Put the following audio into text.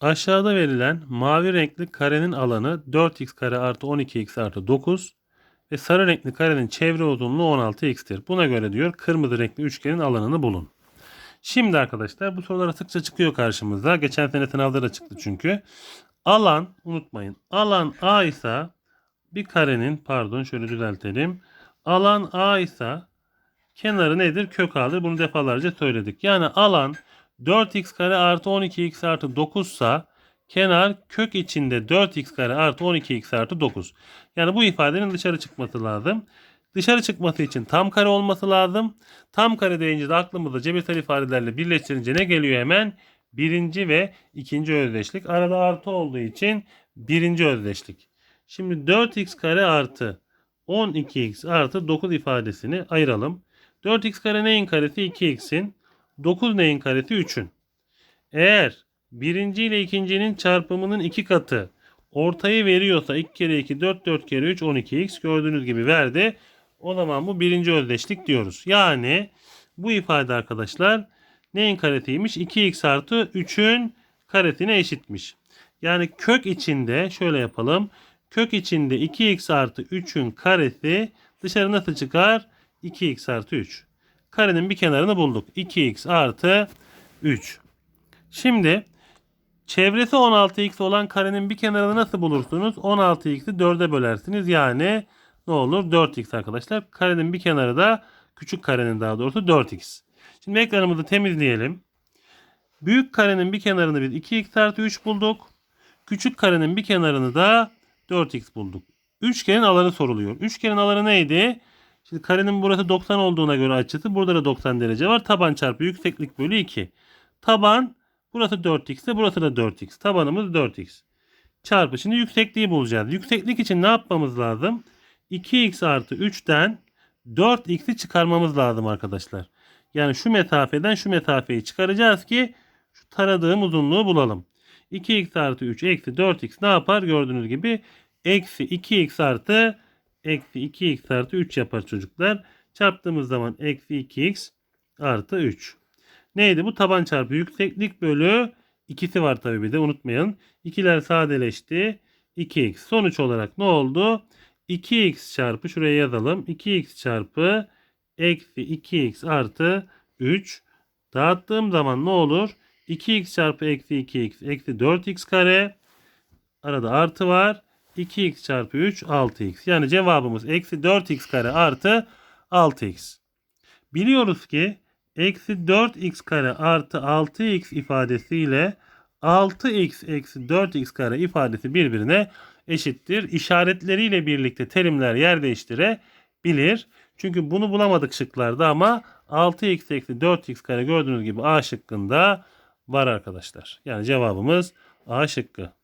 Aşağıda verilen mavi renkli karenin alanı 4x kare artı 12x artı 9 ve sarı renkli karenin çevre uzunluğu 16x'tir. Buna göre diyor kırmızı renkli üçgenin alanını bulun. Şimdi arkadaşlar bu sorular sıkça çıkıyor karşımıza. Geçen sene sınavda da çıktı çünkü. Alan unutmayın. Alan A ise bir karenin pardon şöyle düzeltelim. Alan A ise kenarı nedir? Kök A'dır. Bunu defalarca söyledik. Yani alan 4x kare artı 12x artı 9 ise kenar kök içinde 4x kare artı 12x artı 9. Yani bu ifadenin dışarı çıkması lazım. Dışarı çıkması için tam kare olması lazım. Tam kare deyince de aklımızda cebirsel ifadelerle birleştirince ne geliyor hemen? Birinci ve ikinci özdeşlik. Arada artı olduğu için birinci özdeşlik. Şimdi 4x kare artı 12x artı 9 ifadesini ayıralım. 4x kare neyin karesi? 2x'in. 9 neyin karesi? 3'ün. Eğer birinci ile ikincinin çarpımının iki katı ortayı veriyorsa 2 kere 2 4 4 kere 3 12x gördüğünüz gibi verdi. O zaman bu birinci özdeşlik diyoruz. Yani bu ifade arkadaşlar neyin karesiymiş? 2x artı 3'ün karesine eşitmiş. Yani kök içinde şöyle yapalım. Kök içinde 2x artı 3'ün karesi dışarı nasıl çıkar? 2x artı 3. Karenin bir kenarını bulduk. 2x artı 3. Şimdi çevresi 16x olan karenin bir kenarını nasıl bulursunuz? 16x'i 4'e bölersiniz. Yani ne olur? 4x arkadaşlar. Karenin bir kenarı da küçük karenin daha doğrusu 4x. Şimdi ekranımızı temizleyelim. Büyük karenin bir kenarını biz 2x artı 3 bulduk. Küçük karenin bir kenarını da 4x bulduk. Üçgenin alanı soruluyor. Üçgenin alanı neydi? Şimdi karenin burası 90 olduğuna göre açısı burada da 90 derece var. Taban çarpı yükseklik bölü 2. Taban burası 4x ise burası da 4x. Tabanımız 4x. Çarpı. Şimdi yüksekliği bulacağız. Yükseklik için ne yapmamız lazım? 2x artı 3'ten 4x'i çıkarmamız lazım arkadaşlar. Yani şu mesafeden şu mesafeyi çıkaracağız ki şu taradığım uzunluğu bulalım. 2x artı 3 eksi 4x ne yapar? Gördüğünüz gibi eksi 2x artı eksi 2x artı 3 yapar çocuklar. Çarptığımız zaman eksi 2x artı 3. Neydi bu? Taban çarpı yükseklik bölü ikisi var tabii bir de unutmayın. İkiler sadeleşti. 2x. Sonuç olarak ne oldu? 2x çarpı şuraya yazalım. 2x çarpı eksi 2x artı 3. Dağıttığım zaman ne olur? 2x çarpı eksi 2x eksi 4x kare. Arada artı var. 2x çarpı 3 6x. Yani cevabımız eksi 4x kare artı 6x. Biliyoruz ki eksi 4x kare artı 6x ifadesiyle 6x eksi 4x kare ifadesi birbirine eşittir. İşaretleriyle birlikte terimler yer değiştirebilir. Çünkü bunu bulamadık şıklarda ama 6x eksi 4x kare gördüğünüz gibi A şıkkında var arkadaşlar. Yani cevabımız A şıkkı.